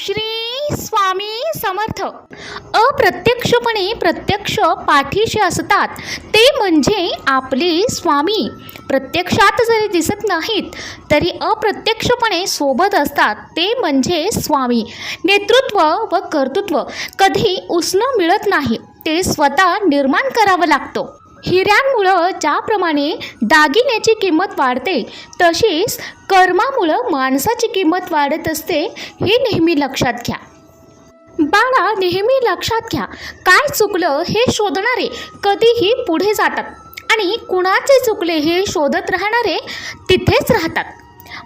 श्री स्वामी समर्थ. अप्रत्यक्षपणे प्रत्यक्ष पाठीशी असतात ते म्हणजे आपले स्वामी. प्रत्यक्षात जरी दिसत नाहीत तरी अप्रत्यक्षपणे सोबत असतात ते म्हणजे स्वामी. नेतृत्व व कर्तृत्व कधी उसणं मिळत नाही ते स्वतः निर्माण करावं लागतं. हिऱ्यांमुळं ज्याप्रमाणे दागिन्याची किंमत वाढते तशीच कर्मामुळं माणसाची किंमत वाढत असते हे नेहमी लक्षात घ्या. बाळा नेहमी लक्षात घ्या. काय चुकलं हे शोधणारे कधीही पुढे जातात आणि कुणाचे चुकले हे शोधत राहणारे तिथेच राहतात.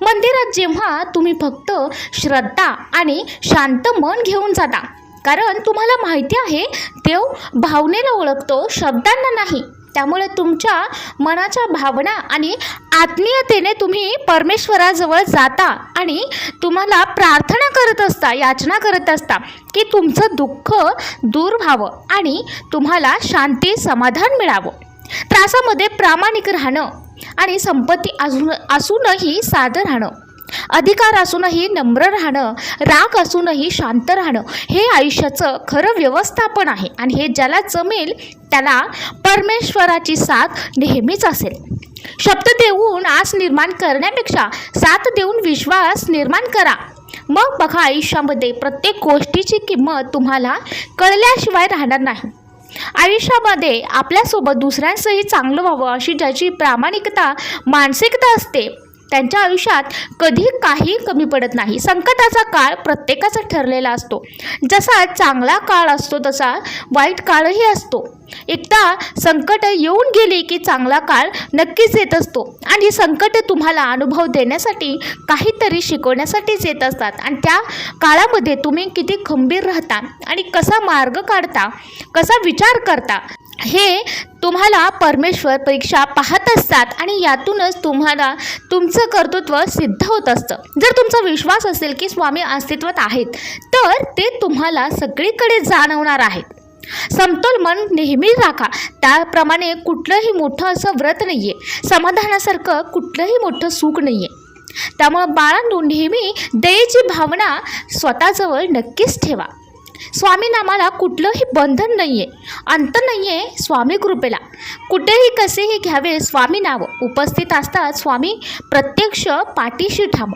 मंदिरात जेव्हा तुम्ही फक्त श्रद्धा आणि शांत मन घेऊन जाता कारण तुम्हाला माहिती आहे देव भावनेला ओळखतो शब्दांना नाही. त्यामुळे तुमच्या मनाच्या भावना आणि आत्मीयतेने तुम्ही परमेश्वराजवळ जाता आणि तुम्हाला प्रार्थना करत असता याचना करत असता की तुमचं दुःख दूर व्हावं आणि तुम्हाला शांती समाधान मिळावं. त्रासामध्ये प्रामाणिक राहणं आणि संपत्ती असून असूनही साधं राहणं. अधिकार असूनही नम्र राहणं राग असूनही शांत राहणं हे आयुष्याचं खरं व्यवस्थापन आहे. आणि हे ज्याला जमेल त्याला परमेश्वराची साथ नेहमीच असेल. शब्द देऊन आस निर्माण करण्यापेक्षा साथ देऊन विश्वास निर्माण करा. मग बघा आयुष्यामध्ये प्रत्येक गोष्टीची किंमत तुम्हाला कळल्याशिवाय राहणार नाही. आयुष्यामध्ये आपल्यासोबत दुसऱ्यांसही चांगलं व्हावं अशी ज्याची प्रामाणिकता मानसिकता असते त्यांच्या आयुष्यात कधी काही कमी पडत नाही. संकटाचा काळ प्रत्येकाचा ठरलेला असतो. जसा चांगला काळ असतो तसा वाईट काळही असतो. एकदा संकट येऊन गेले की चांगला काळ नक्कीच येत असतो. आणि संकट तुम्हाला अनुभव देण्यासाठी काहीतरी शिकवण्यासाठीच येत असतात. आणि त्या काळामध्ये तुम्ही किती खंबीर राहता आणि कसा मार्ग काढता कसा विचार करता हे तुम्हाला परमेश्वर परीक्षा पाहत असतात आणि यातूनच तुम्हाला तुमचं कर्तृत्व सिद्ध होत असतं. जर तुमचा विश्वास असेल की स्वामी अस्तित्वात आहेत तर ते तुम्हाला सगळीकडे जाणवणार आहेत. समतोल मन नेहमी राखा. त्याप्रमाणे कुठलंही मोठं असं व्रत नाही आहे समाधानासारखं कुठलंही मोठं सुख नाही आहे त्यामुळं बाळांनो नेहमी दयेची भावना स्वतःजवळ नक्कीच ठेवा. स्वामीनामाला कुठलंही बंधन नाही आहे अंत नाही आहे स्वामी कृपेला. कुठेही कसेही घ्यावे स्वामी नाव. उपस्थित असतात स्वामी प्रत्यक्ष पाठीशी ठाम.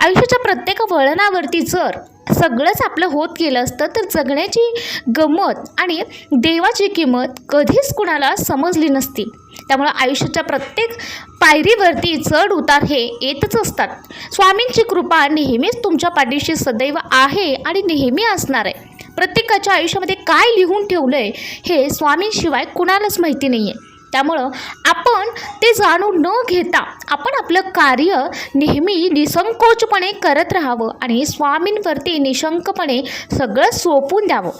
आयुष्याच्या प्रत्येक वळणावरती जर सगळंच आपलं होत गेलं असतं तर जगण्याची गंमत आणि देवाची किंमत कधीच कुणाला समजली नसती. त्यामुळं आयुष्याच्या प्रत्येक पायरीवरती चढ उतार हे येतच असतात. स्वामींची कृपा नेहमीच तुमच्या पाठीशी सदैव आहे आणि नेहमी असणार आहे. प्रत्येकाच्या आयुष्यामध्ये काय लिहून ठेवलं आहे हे स्वामींशिवाय कुणालाच माहिती नाही आहे त्यामुळं आपण ते जाणून न घेता आपण आपलं कार्य नेहमी निसंकोचपणे करत राहावं आणि स्वामींवरती निशंकपणे सगळं सोपून द्यावं.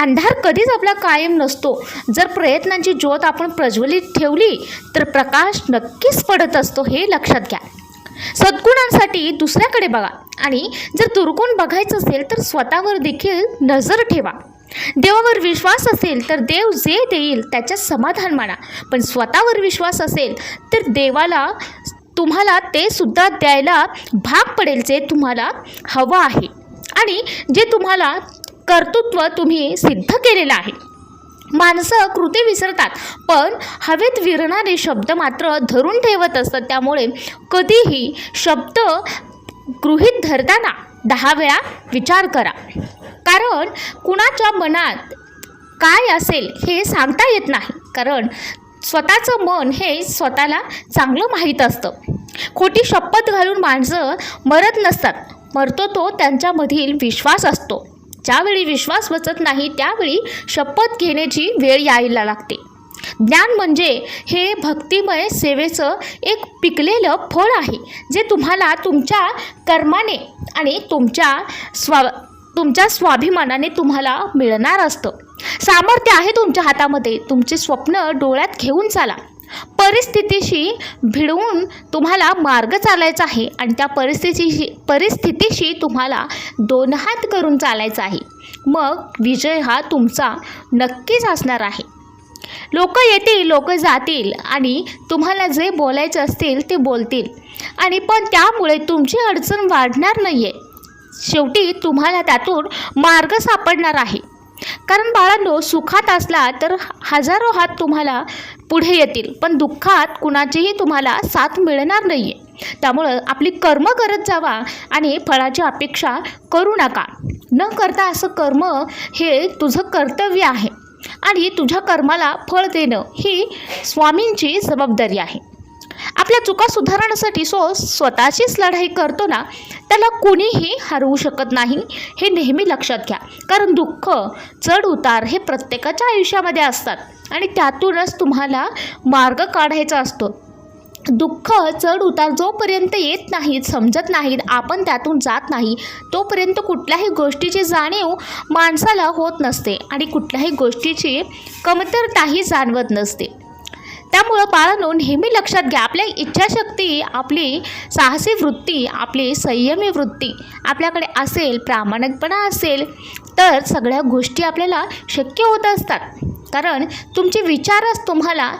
अंधार कधीच आपला कायम नसतो. जर प्रयत्नांची ज्योत आपण प्रज्वलित ठेवली तर प्रकाश नक्कीच पडत असतो हे लक्षात घ्या. सद्गुणांसाठी दुसऱ्याकडे बघा आणि जर दुर्गुण बघायचं असेल तर स्वतःवर देखील नजर ठेवा. देवावर विश्वास असेल तर देव जे देईल त्याच्यात समाधान माना. पण स्वतःवर विश्वास असेल तर देवाला तुम्हाला ते सुद्धा द्यायला भाग पडेल जे तुम्हाला हवं आहे. आणि जे तुम्हाला कर्तृत्व तुम्ही सिद्ध केलेलं आहे. माणसं कृती विसरतात पण हवेत विरणारे शब्द मात्र धरून ठेवत असतात. त्यामुळे कधीही शब्द गृहीत धरताना दहा वेळा विचार करा. कारण कुणाच्या मनात काय असेल हे सांगता येत नाही. कारण स्वतःचं मन हे स्वतःला चांगलं माहीत असतं. खोटी शपथ घालून माणसं मरत नसतात. मरतो तो त्यांच्यामधील विश्वास असतो. ज्यावेळी विश्वास बसत नाही त्यावेळी शपथ घेण्याची वेळ यायला लागते. ज्ञान म्हणजे हे भक्तिमय सेवेचं एक पिकलेलं फळ आहे जे तुम्हाला तुमच्या कर्माने आणि तुमच्या स्वा तुमच्या स्वाभिमानाने तुम्हाला मिळणार असतं. सामर्थ्य आहे तुमच्या हातामध्ये तुमचे स्वप्न डोळ्यात घेऊन चाला. परिस्थितीशी भिडवून तुम्हाला मार्ग चालायचा आहे आणि त्या परिस्थितीशी परिस्थितीशी तुम्हाला दोन हात करून चालायचा आहे. मग विजय हा तुमचा नक्कीच असणार आहे. लोक येतील लोक जातील आणि तुम्हाला जे बोलायचं असतील ते बोलतील. आणि पण त्यामुळे तुमची अडचण वाढणार नाही आहे शेवटी तुम्हाला त्यातून मार्ग सापडणार आहे. कारण बाळांनो सुखात असला तर हजारो हात तुम्हाला पुढे येतील पण दुःखात कुणाचीही तुम्हाला साथ मिळणार नाही आहे त्यामुळं आपली कर्म करत जावा आणि फळाची अपेक्षा करू नका. न करता असं कर्म हे तुझं कर्तव्य आहे आणि तुझ्या कर्माला फळ देणं ही स्वामींची जबाबदारी आहे. आपल्या चुका सुधारण्यासाठी सो स्वतःचीच लढाई करतो ना त्याला कुणीही हरवू शकत नाही. हे नेहमी लक्षात घ्या. कारण दुःख चढ उतार हे प्रत्येकाच्या आयुष्यामध्ये असतात. आणि त्यातूनच तुम्हाला मार्ग काढायचा असतो. दुःख चढ उतार जोपर्यंत येत नाहीत समजत नाहीत आपण त्यातून जात नाही तोपर्यंत कुठल्याही गोष्टीची जाणीव माणसाला होत नसते. आणि कुठल्याही गोष्टीची कमतरताही जाणवत नसते. त्यामुळं बाळांनो नेहमी लक्षात घ्या आपल्या इच्छाशक्ती आपली साहसी वृत्ती आपली संयमी वृत्ती आपल्याकडे असेल प्रामाणिकपणा असेल तर सगळ्या गोष्टी आपल्याला शक्य होत असतात. कारण तुमचे विचारच तुम्हाला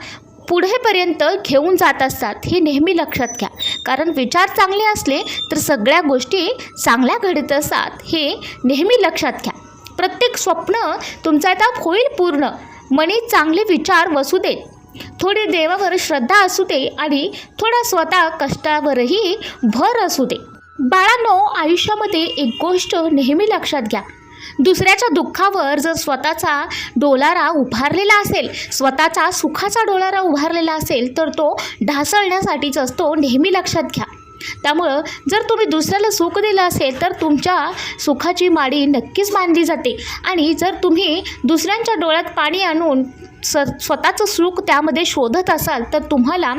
पुढेपर्यंत घेऊन जात असतात हे नेहमी लक्षात घ्या. कारण विचार चांगले असले तर सगळ्या गोष्टी चांगल्या घडत असतात हे नेहमी लक्षात घ्या. प्रत्येक स्वप्न तुमचा आता होईल पूर्ण. मनी चांगले विचार वसू देत. थोडी देवावर श्रद्धा असू दे आणि थोडा स्वतः कष्टावरही भर असू दे. बाळांनो आयुष्यामध्ये एक गोष्ट नेहमी लक्षात घ्या. दुसऱ्याच्या दुःखावर जर स्वतःचा डोलारा उभारलेला असेल स्वतःचा सुखाचा डोलारा उभारलेला असेल तर तो ढासळण्यासाठीच असतो नेहमी लक्षात घ्या. त्यामुळं जर तुम्ही दुसऱ्याला सुख दिलं असेल तर तुमच्या सुखाची माडी नक्कीच मानली जाते. आणि जर तुम्ही दुसऱ्यांच्या डोळ्यात पाणी आणून स स्वतःचं सुख त्यामध्ये शोधत असाल तर तुम्हाला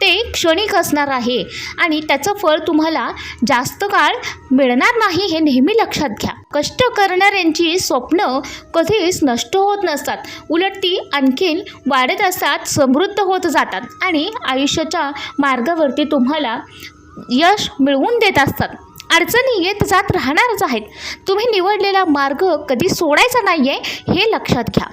ते क्षणिक असणार आहे. आणि त्याचं फळ तुम्हाला जास्त काळ मिळणार नाही हे नेहमी लक्षात घ्या. कष्ट करणाऱ्यांची स्वप्न कधीच नष्ट होत नसतात. उलट ती आणखीन वाढत असतात समृद्ध होत जातात. आणि आयुष्याच्या मार्गावरती तुम्हाला यश मिळवून देत असतात. अडचणी येत जात राहणारच आहेत. तुम्ही निवडलेला मार्ग कधी सोडायचा नाही आहे हे लक्षात घ्या.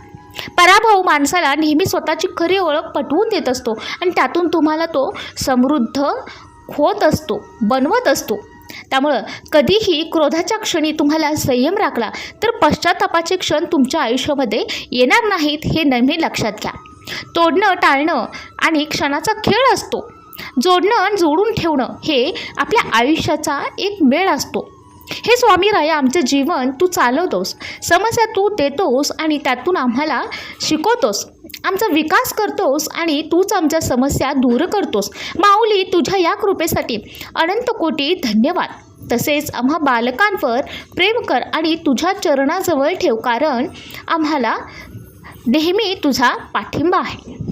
पराभव माणसाला नेहमी स्वतःची खरी ओळख पटवून देत असतो आणि त्यातून तुम्हाला तो समृद्ध होत असतो बनवत असतो. त्यामुळं कधीही क्रोधाच्या क्षणी तुम्हाला संयम राखला तर पश्चातापाचे क्षण तुमच्या आयुष्यामध्ये येणार नाहीत हे नेहमी लक्षात घ्या. तोडणं टाळणं आणि क्षणाचा खेळ असतो. जोडणं आणि जोडून ठेवणं हे आपल्या आयुष्याचा एक मेळ असतो. हे स्वामी राया आमचं जीवन तू चालवतोस समस्या तू देतोस आणि त्यातून आम्हाला शिकवतोस. आमचा विकास करतोस आणि तूच आमच्या समस्या दूर करतोस. माऊली तुझ्या या कृपेसाठी अनंत कोटी धन्यवाद. तसेच आम्हा बालकांवर प्रेम कर आणि तुझ्या चरणाजवळ ठेव कारण आम्हाला नेहमी तुझा पाठिंबा आहे.